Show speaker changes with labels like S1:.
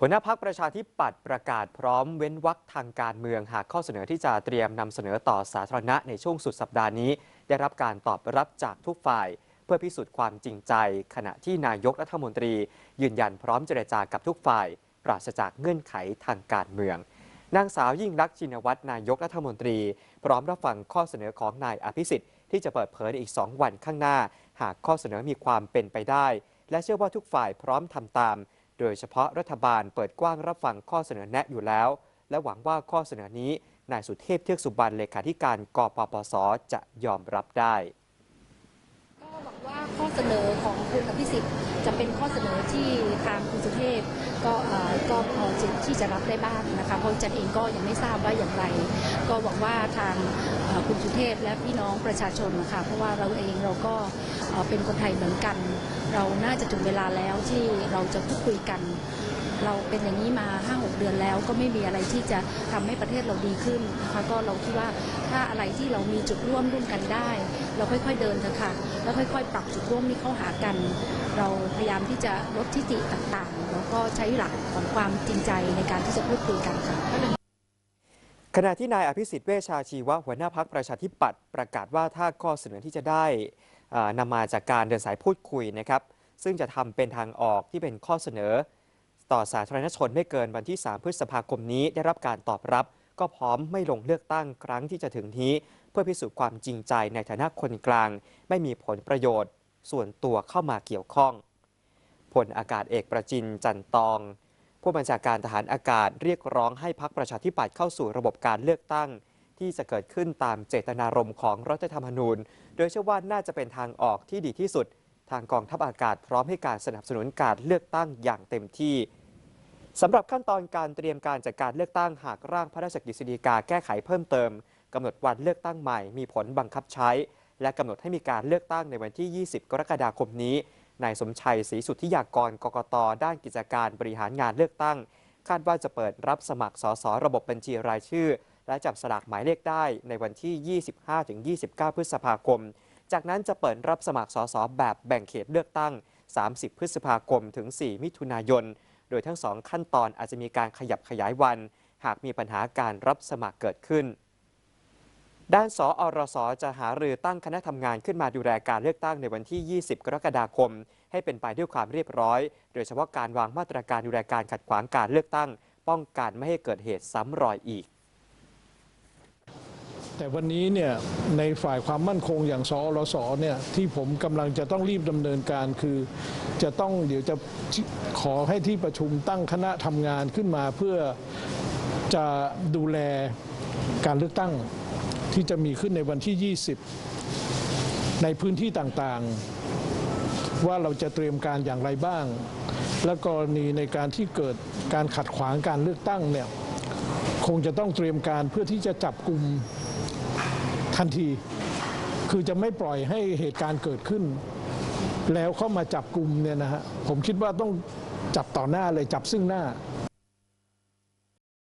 S1: หัวหน้าพักประชาธิปัตย์ประกาศพร้อมเว้นวรรคทางการเมืองหากข้อเสนอที่จะเตรียมนำเสนอต่อสาธารณะในช่วงสุดสัปดาห์นี้ ได้รับการตอบรับจากทุกฝ่าย เพื่อพิสูจน์ความจริงใจ ขณะที่นายกรัฐมนตรี ยืนยันพร้อมเจรจากับทุกฝ่าย ปราศจากเงื่อนไขทางการเมือง นางสาวยิ่งรักชินวัตรนายกรัฐมนตรี พร้อมรับฟังข้อเสนอของนายอภิสิทธิ์ที่จะเปิดเผยในอีก 2 วันข้างหน้า หากข้อเสนอมีความเป็นไปได้ และเชื่อว่าทุกฝ่ายพร้อมทำตาม โดยเฉพาะรัฐบาลเปิดกว้างรับฟังข้อเสนอแนะอยู่แล้ว และหวังว่าข้อเสนอนี้นายสุเทพเทือกสุบรรณเลขาธิการกปปส จะยอมรับได้
S2: ก็หวังว่าข้อเสนอ พิสิทธิ์จะเป็นข้อเสนอที่ทางคุณสุเทพก็ก็พอที่จะรับได้บ้างนะคะเพราะจันเองก็ยังไม่ทราบว่าอย่างไร ก็หวังว่าทางคุณสุเทพและพี่น้องประชาชนนะคะเพราะว่าเราเองเราก็เอ่อเป็นคนไทยเหมือนกัน เราน่าจะถึงเวลาแล้วที่เราจะพูดคุยกัน เราเป็นอย่างนี้มา5-6เดือนแล้วก็ไม่มีอะไรที่จะทำให้ประเทศเราดีขึ้นนะคะก็เราคิดว่าถ้าอะไรที่เรามีจุดร่วมร่วมกันได้ เราค่อยๆเดินเถอะค่ะแล้วค่อยๆ ปรับจุดร่วมนี้เข้าหากัน เราพยายามที่จะลดทิฐิต่างๆ แล้วก็ใช้หลักของความจริงใจในการที่จะพูดคุยกันค่ะ
S1: ขณะที่นายอภิสิทธิ์เวชาชีวะหัวหน้าพักประชาธิปัตย์ประกาศว่าถ้าข้อเสนอที่จะได้อ่านำมาจากการเดินสายพูดคุยนะครับ ซึ่งจะทำเป็นทางออกที่เป็นข้อเสนอ ต่อสาธารณชนไม่เกินวันที่ 3 พฤษภาคมนี้ได้รับการตอบรับ ก็พร้อมไม่ลงเลือกตั้งครั้งที่จะถึงนี้ เพื่อพิสูจน์ความจริงใจในฐานะคนกลาง ไม่มีผลประโยชน์ ส่วนตัวเข้ามาเกี่ยวข้องพลอากาศเอกประจินจันตอง ผู้บัญชาการทหารอากาศเรียกร้องให้พักประชาธิปัตย์เข้าสู่ระบบการเลือกตั้ง ที่จะเกิดขึ้นตามเจตนารมณ์ของรัฐธรรมนูญ โดยเชื่อว่าน่าจะเป็นทางออกที่ดีที่สุด ทางกองทัพอากาศพร้อมให้การสนับสนุนการเลือกตั้งอย่างเต็มที่สำหรับขั้นตอนการเตรียมการจัดการเลือกตั้งหากร่างพระราชกฤษฎีกาแก้ไขเพิ่มเติมกำหนดวันเลือกตั้งใหม่มีผลบังคับใช้ และกำหนดให้มีการเลือกตั้งในวันที่ 20 กรกฎาคมนี้นายสมชัยศรีสุทธิยากรกกตด้านกิจการบริหารงานเลือกตั้ง คาดว่าจะเปิดรับสมัครสสระบบบัญชีรายชื่อ และจับสลากหมายเลขได้ในวันที่ 25-29 พฤษภาคม จากนั้นจะเปิดรับสมัครสสแบบแบ่งเขตเลือกตั้ง 30 พฤษภาคมถึง 4 มิถุนายน โดยทั้งสองขั้นตอนอาจจะมีการขยับขยายวัน หากมีปัญหาการรับสมัครเกิดขึ้น ด้านสออรสจะหารือตั้งคณะทำงานขึ้นมาดูแลการเลือกตั้งในวันที่ 20 กรกฎาคม ให้เป็นไปด้วยความเรียบร้อย โดยเฉพาะการวางมาตรการดูแลการขัดขวางการเลือกตั้ง ป้องกันไม่ให้เกิดเหตุซ้ำรอยอีก
S3: แต่วันนี้เนี่ยในฝ่ายความมั่นคงอย่างสอรสเนี่ยที่ผมกำลังจะต้องรีบดำเนินการคือ จะต้องเดี๋ยวจะขอให้ที่ประชุมตั้งคณะทำงานขึ้นมาเพื่อจะดูแลการเลือกตั้งที่จะมีขึ้นในวันที่ 20 ในพื้นที่ต่างๆ ว่าเราจะเตรียมการอย่างไรบ้าง และกรณีในการที่เกิดการขัดขวางการเลือกตั้งเนี่ยคงจะต้องเตรียมการเพื่อที่จะจับกลุ่ม ทันที คือจะไม่ปล่อยให้เหตุการณ์เกิดขึ้น แล้วเข้ามาจับกลุ่มเนี่ยนะฮะผมคิดว่าต้องจับต่อหน้าเลยจับซึ่งหน้า